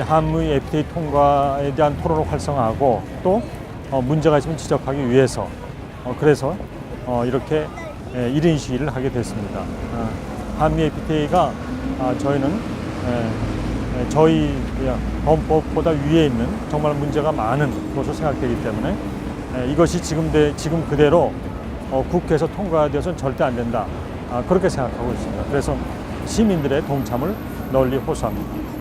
한미 FTA 통과에 대한 토론을 활성화하고 또 어, 문제가 있으면 지적하기 위해서 어, 그래서 어, 이렇게 예, 1인 시위를 하게 됐습니다. 아, 한미 FTA가 아, 저희는 예, 예, 저희 범법보다 위에 있는 정말 문제가 많은 것으로 생각되기 때문에 예, 이것이 지금, 대, 지금 그대로 어, 국회에서 통과되어서는 절대 안 된다. 아, 그렇게 생각하고 있습니다. 그래서 시민들의 동참을 널리 호소합니다.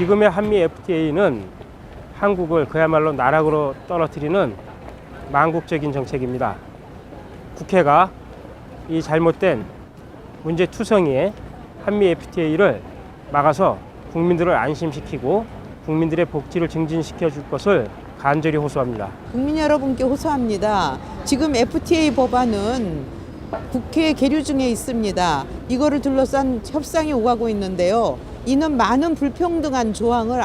지금의 한미 FTA는 한국을 그야말로 나락으로 떨어뜨리는 망국적인 정책입니다. 국회가 이 잘못된 문제 투성이의 한미 FTA를 막아서 국민들을 안심시키고 국민들의 복지를 증진시켜 줄 것을 간절히 호소합니다. 국민 여러분께 호소합니다. 지금 FTA 법안은 국회 계류 중에 있습니다. 이거를 둘러싼 협상이 오가고 있는데요. 이는 많은 불평등한 조항을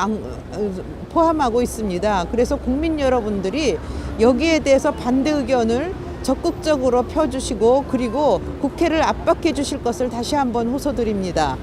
포함하고 있습니다. 그래서 국민 여러분들이 여기에 대해서 반대 의견을 적극적으로 펴주시고 그리고 국회를 압박해 주실 것을 다시 한번 호소드립니다.